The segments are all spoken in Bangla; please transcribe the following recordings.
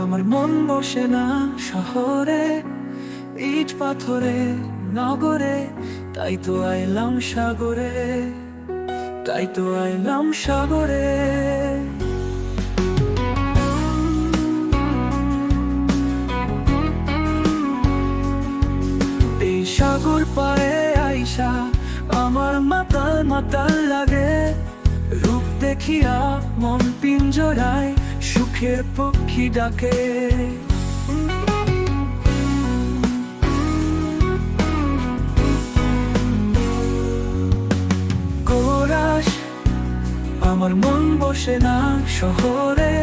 আমার মন বসে না শহরে ইট পাথরে, নগরে, তাই তো আইলাম সাগরে, তাই তো আইলাম সাগরে। এই সাগর পায়ে আইসা আমার মাতাল মাতাল লাগে। দেখিয়া মন পিঞ্জরায় সুখের পক্ষী ডাকে। আমার মন বসে না শহরে,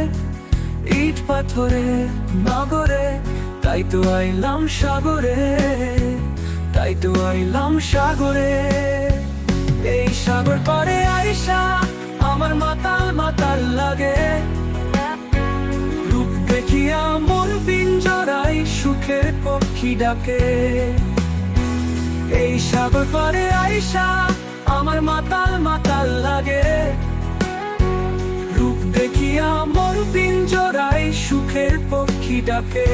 ইট পাথরে, নগরে, তাই তো আইলাম সাগরে, তাই তো আইলাম সাগরে। এই সাগর পারে আইসা পক্ষী ডাকে। এই সাগর পরে আইসা আমার মাতাল মাতাল লাগে। রূপ দেখিয়া মন পিঞ্জরায় সুখের পক্ষী ডাকে।